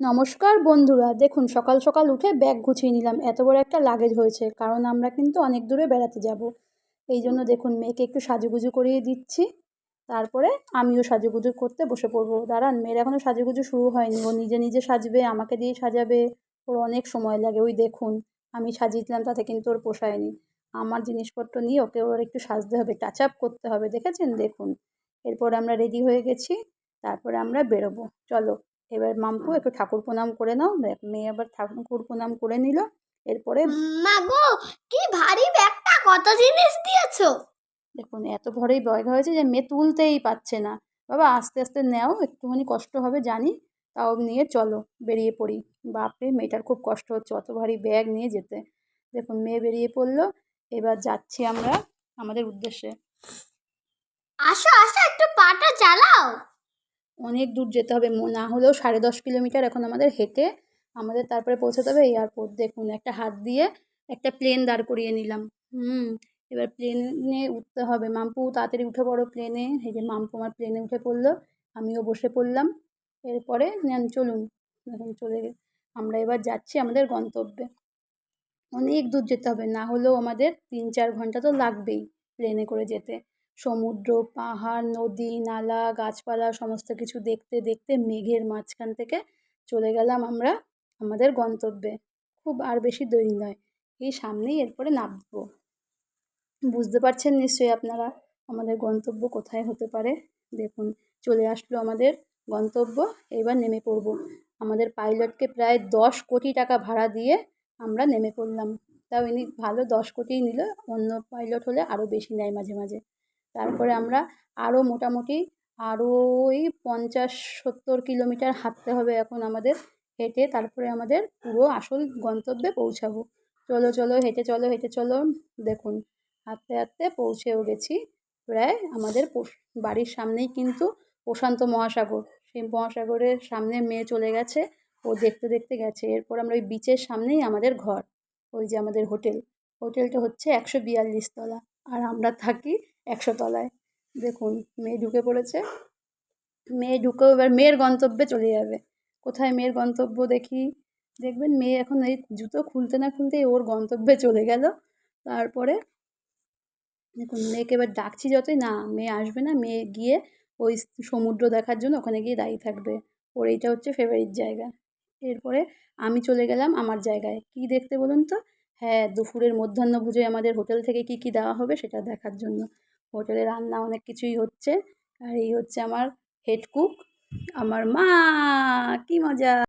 নমস্কার বন্ধুরা, দেখুন সকাল সকাল উঠে ব্যাগ গুছিয়ে নিলাম। এত বড় একটা লাগেজ হয়েছে, কারণ আমরা কিন্তু অনেক দূরে বেড়াতে যাব। এই জন্য দেখুন, মেয়েকে একটু সাজুগুজু করিয়ে দিচ্ছি। তারপরে আমিও সাজুগুজু করতে বসে পড়ব। দাঁড়ান, মেয়ের এখনও সাজুগুজু শুরু হয়নি। ও নিজে নিজে সাজবে, আমাকে দিয়ে সাজাবে। ওর অনেক সময় লাগে। ওই দেখুন, আমি সাজিয়ে দিলাম তাতে কিন্তু ওর পোষায়নি। আমার জিনিসপত্র নিয়ে ওকে ওর একটু সাজতে হবে টাচ আপ করতে হবে, দেখেছেন? দেখুন, এরপর আমরা রেডি হয়ে গেছি। তারপরে আমরা বেরোবো। চলো এবার মাম্পু একটু ঠাকুর প্রণাম করে নাও। মেয়ে আবার ঠাকুর প্রণাম করে নিল। এরপরে মা গো কি ভারী ব্যাগটা কত জিনিস দিয়েছ? দেখুন এত ভরেই ব্যাগ হয়েছে যে মেয়ে তুলতেই পারছে না। বাবা আস্তে আস্তে নেও একটুখানি কষ্ট হবে জানি তাও নিয়ে চলো বেরিয়ে পড়ি। বাপরে মেয়েটার খুব কষ্ট হচ্ছে অত ভারী ব্যাগ নিয়ে যেতে। দেখুন মেয়ে বেরিয়ে পড়ল। এবার যাচ্ছি আমরা আমাদের উদ্দেশ্যে। আসো আসো একটু পাটা চালাও। অনেক দূর যেতে হবে। না হলেও সাড়ে দশ কিলোমিটার এখন আমাদের হেঁটে আমাদের তারপরে পৌঁছাতে হবে। এয়ারপোর্ট দেখুন, একটা হাত দিয়ে একটা প্লেন দাঁড় করিয়ে নিলাম। হুম, এবার প্লেনে উঠতে হবে। মাম্পু, তাড়াতাড়ি উঠে পড়ো প্লেনে এই যে মাম্পু আমার প্লেনে উঠে পড়ল, আমিও বসে পড়লাম। এরপরে চলুন। এখন চলে আমরা এবার যাচ্ছি আমাদের গন্তব্যে। অনেক দূর যেতে হবে, না হলেও আমাদের তিন চার ঘণ্টা তো লাগবেই প্লেনে করে যেতে। সমুদ্র, পাহাড়, নদী, নালা, গাছপালা, সমস্ত কিছু দেখতে দেখতে মেঘের মাঝখান থেকে চলে গেলাম আমরা আমাদের গন্তব্যে। খুব আর বেশি দেরি নয়। এই সামনেই এরপরে নামবো। বুঝতে পারছেন নিশ্চয়ই আপনারা আমাদের গন্তব্য কোথায় হতে পারে? দেখুন, চলে আসলো আমাদের গন্তব্য, এবার নেমে পড়ব। আমাদের পাইলটকে প্রায় দশ কোটি টাকা ভাড়া দিয়ে আমরা নেমে পড়লাম। তাও ইনি ভালো দশ কোটিই নিল, অন্য পাইলট হলে আরও বেশি নেয় মাঝে মাঝে। তারপরে আমরা আরও মোটামুটি আরও ওই পঞ্চাশ সত্তর কিলোমিটার হাঁটতে হবে এখন আমাদের হেঁটে তারপরে আমাদের পুরো আসল গন্তব্যে পৌঁছাবো। চলো চলো, হেঁটে চলো হেঁটে চলো। দেখুন, হাঁটতে হাঁটতে পৌঁছেও গেছি। প্রায় আমাদের বাড়ির সামনেই কিন্তু প্রশান্ত মহাসাগর। সেই মহাসাগরের সামনে মেয়ে চলে গেছে, ও দেখতে দেখতে গেছে। এরপর আমরা ওই বিচের সামনেই আমাদের ঘর, ওই যে আমাদের হোটেল। হোটেলটা হচ্ছে একশো বিয়াল্লিশ তলা। আর আমরা থাকি একশো তলায়। দেখুন, মেয়ে ঢুকে পড়েছে। মেয়ে ঢুকেও এবার মেয়ের গন্তব্যে চলে যাবে। কোথায় মেয়ের গন্তব্য দেখি? দেখবেন মেয়ে এখন এই জুতো খুলতে না খুলতেই ওর গন্তব্যে চলে গেল। তারপরে দেখুন, মেয়েকে এবার ডাকছি যতই। না, মেয়ে আসবে না। মেয়ে গিয়ে ওই সমুদ্র দেখার জন্য ওখানে গিয়ে দাঁড়িয়ে থাকবে। ওর এইটা হচ্ছে ফেভারিট জায়গা। এরপরে আমি চলে গেলাম আমার জায়গায়। কী দেখতে বলুন তো? হ্যাঁ দুপুরের মধ্যাহ্নভোজে আমাদের হোটেল থেকে কি কি দেওয়া হবে সেটা দেখার জন্য। হোটেলে রান্না অনেক কিছুই হচ্ছে। আর এই হচ্ছে আমার হেড কুক আমার মা, কি মজা!